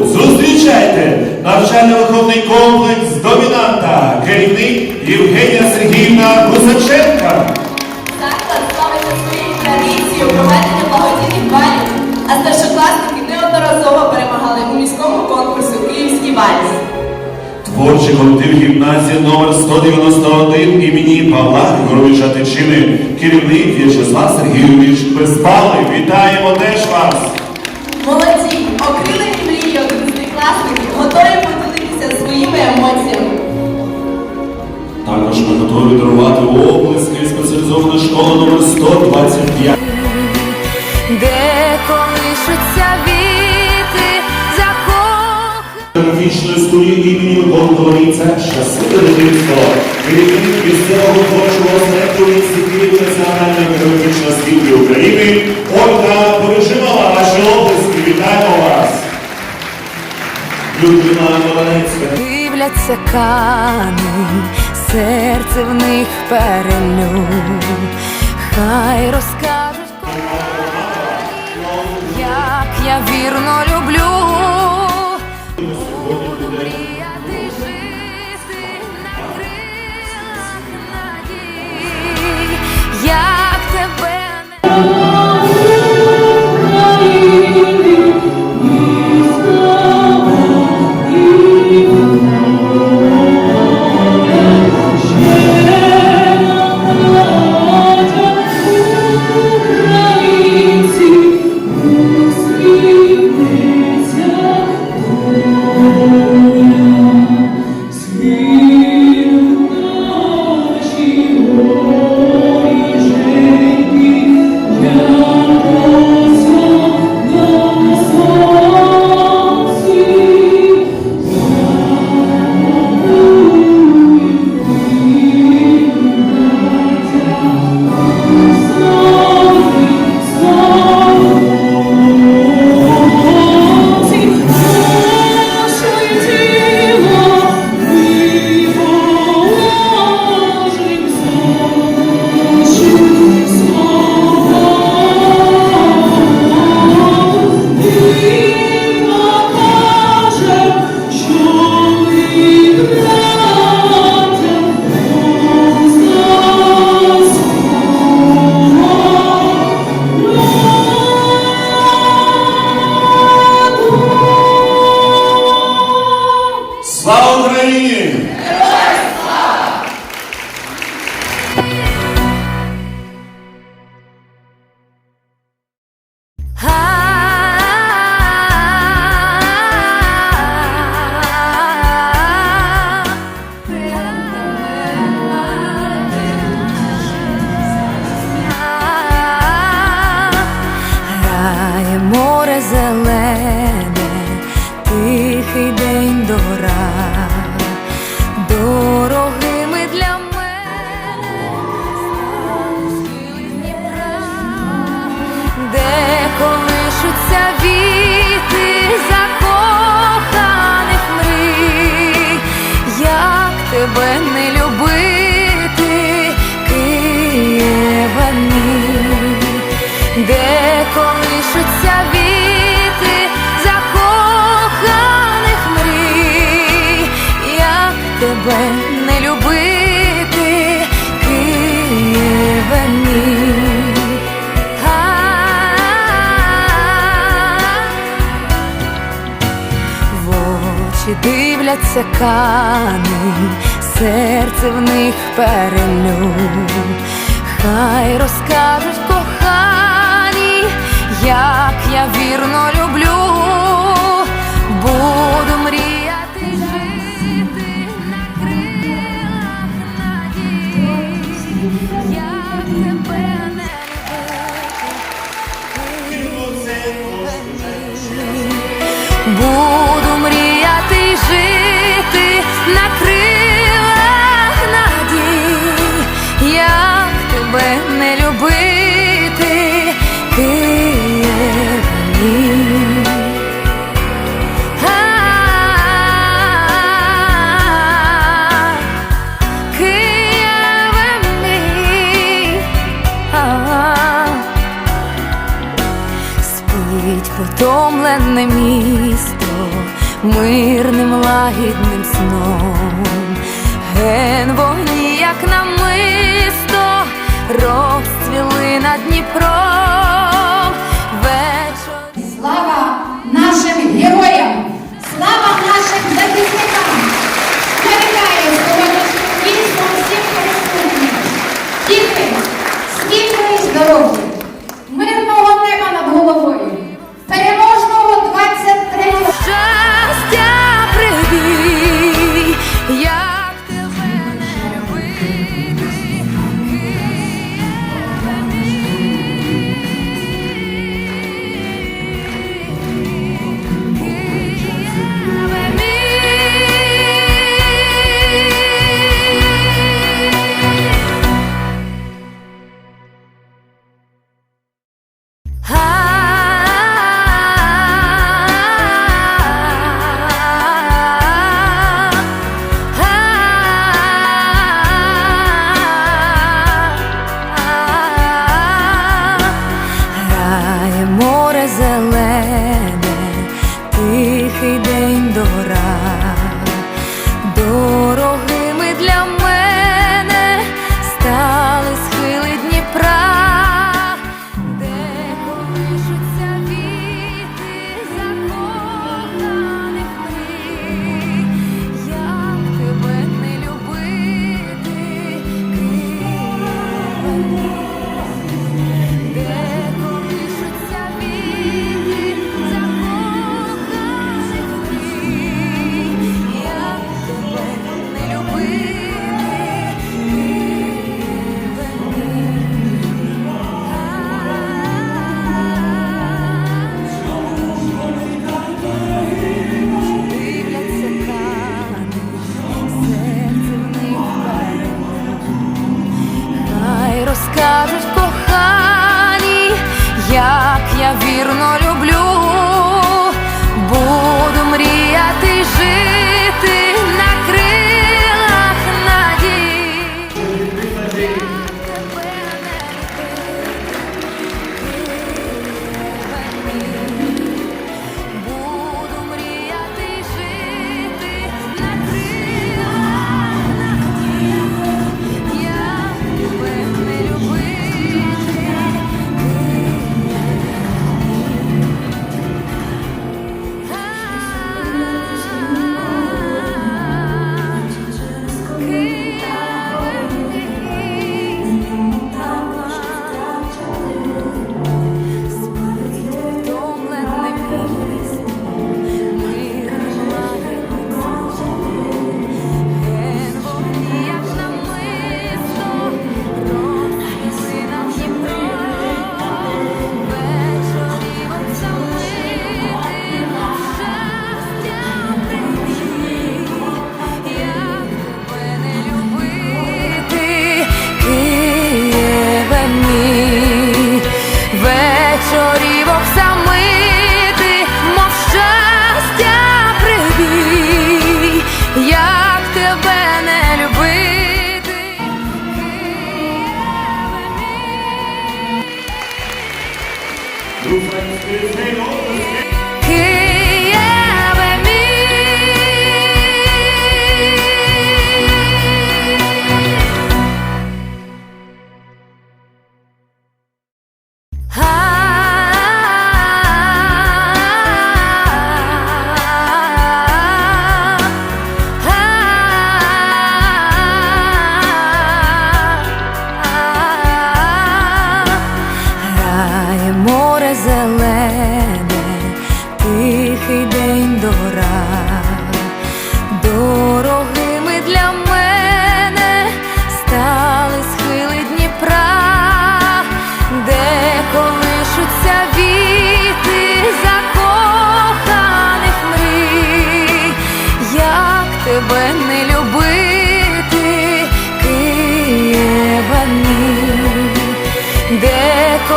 Зустрічайте навчально-виховний комплекс Домінанта, керівник Євгенія Сергіївна Гусаченка. Заклад славиться своєю традицією проведення благодійних балів, а старшокласники неодноразово перемагали у міському конкурсі Київський вальс. Творчий колектив гімназії номер 191 імені Павла Григоровича Тичини, керівник В'ячеслав Сергійович Безпалий. Вітаємо теж вас! Ми готові дарувати облиски спеціалізована школа номер 125. де колишуться віти. Графічної студії імені Миколи Коломійця «Щасливе дитинство». Керівник місцевого творчого центру в Національної педагогічної освіти України Ольга Порожимова. Ваші облиски. Вітаємо вас! Людмила Нованецька. Дивляться кани, серце в них перелю. Хай розкажуть, як я вірно люблю. Буду мріяти жити на крилах як тебе колишуться віти закоханих мрій, як тебе не любити, Києве мій. Дивляться кани, серце в них перелю. Хай розкажуть я вірно люблю, буду зелене місто, мирним лагідним сном, ген вогні, як намисто, розцвіли над Дніпром.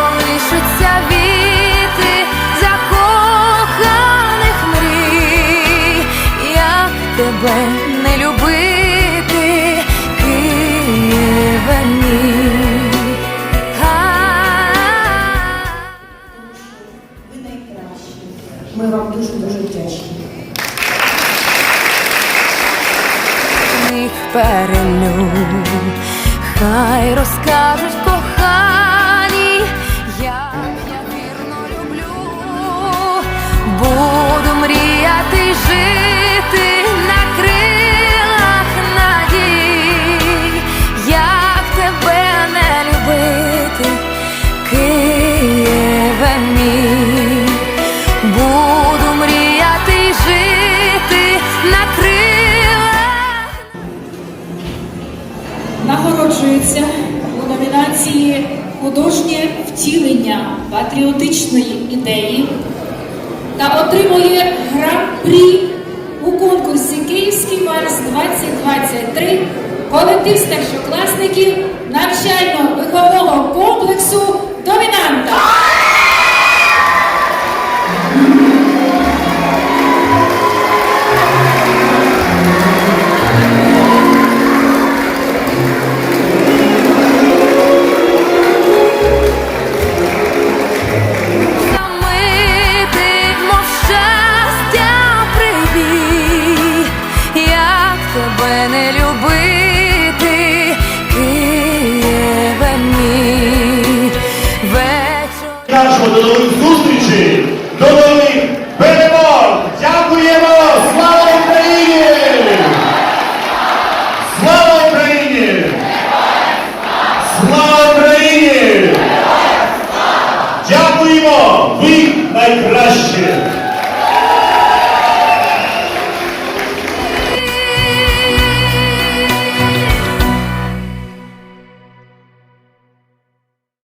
колишуться віти закоханих мрій, як тебе не любити, Києва мій. Ви. Ми вам дуже дуже вдячні. Хай розкажуть. Буду мріяти жити на крилах надій, як тебе не любити, Києве мій, буду мріяти жити на крилах. нагороджується у номінації Художнє втілення патріотичної ідеї та отримує гран-прі у конкурсі Київський Марс 2023 колектив старшокласників